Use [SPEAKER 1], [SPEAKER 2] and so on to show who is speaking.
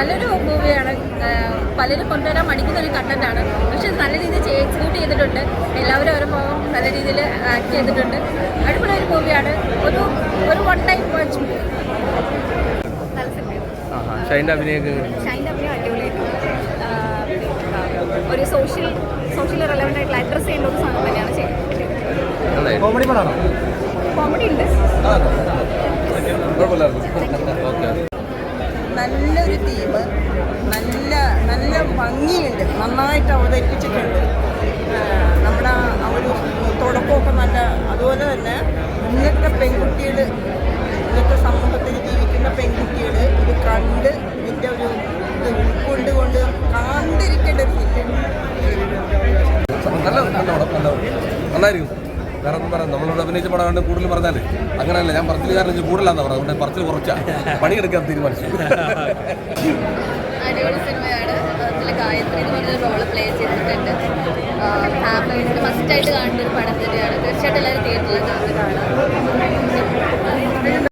[SPEAKER 1] നല്ലൊരു മൂവിയാണ് പലരും കൊണ്ടുവരാൻ മടിക്കുന്ന ഒരു കണ്ടന്റാണ് പക്ഷെ നല്ല രീതിയിൽ എക്സിക്യൂട്ട് ചെയ്തിട്ടുണ്ട്. എല്ലാവരും ഓരോ ഭാഗം നല്ല രീതിയിൽ ആക്ട് ചെയ്തിട്ടുണ്ട്. അടിപൊളി ഒരു മൂവിയാണ് ഒരു ഒരു വൺ ടൈം വാച്ച് മൂവി
[SPEAKER 2] ഷൈന്റെ അഭിനയൊക്കെ
[SPEAKER 1] ഷൈന്റെ അഭിനയം ഒരു സോഷ്യൽ സോഷ്യൽ റെലവെന്റ് ആയിട്ടുള്ള അഡ്രസ് ചെയ്യേണ്ട ഒരു സാധനം തന്നെയാണ് ചെയ്യുന്നത്
[SPEAKER 3] കോമഡി പടമാണോ?
[SPEAKER 1] കോമഡി ഉണ്ട്.
[SPEAKER 2] കുഴപ്പമില്ലായിരുന്നു. ഓക്കെ.
[SPEAKER 4] നല്ലൊരു തീം നല്ല നല്ല ഭംഗിയുണ്ട്. നന്നായിട്ട് അവതരിപ്പിച്ചിട്ടുണ്ട്. നമ്മുടെ ആ ഒരു തുടക്കമൊക്കെ നല്ല അതുപോലെ തന്നെ ഇന്നത്തെ പെൺകുട്ടികൾ ഇന്നത്തെ സമൂഹത്തിൽ ജീവിക്കുന്ന പെൺകുട്ടികൾ ഇത് കണ്ട് ഇതിന്റെ ഒരു ഇത് ഉൾക്കൊണ്ടുകൊണ്ട് കണ്ടിരിക്കേണ്ട ഒരു ഫിലിം
[SPEAKER 2] നല്ല വേറെ ഒന്നും പറയാം നമ്മളിവിടെ അഭിനയിച്ച പടം കണ്ട് കൂടുതൽ പറഞ്ഞാൽ അങ്ങനെയല്ല ഞാൻ പറച്ചിലുകാരൻ കൂടുതലാന്ന് പറഞ്ഞത്. അതുകൊണ്ട് പറച്ചിൽ കുറച്ചാ. പണിയെടുക്കാൻ തീരുമാനിച്ചു.
[SPEAKER 1] അടിപൊളി സിനിമയാണ്. അതിൽ ഗായത്രി എന്ന് പറഞ്ഞൊരു റോൾ പ്ലേ ചെയ്തിട്ടുണ്ട്. ഫാമിലീസിന് മസ്റ്റായിട്ട് കാണുന്ന ഒരു പടം തന്നെയാണ്. തീർച്ചയായിട്ടും എല്ലാവരും തിയേറ്ററിൽ കാണുന്നതാണ്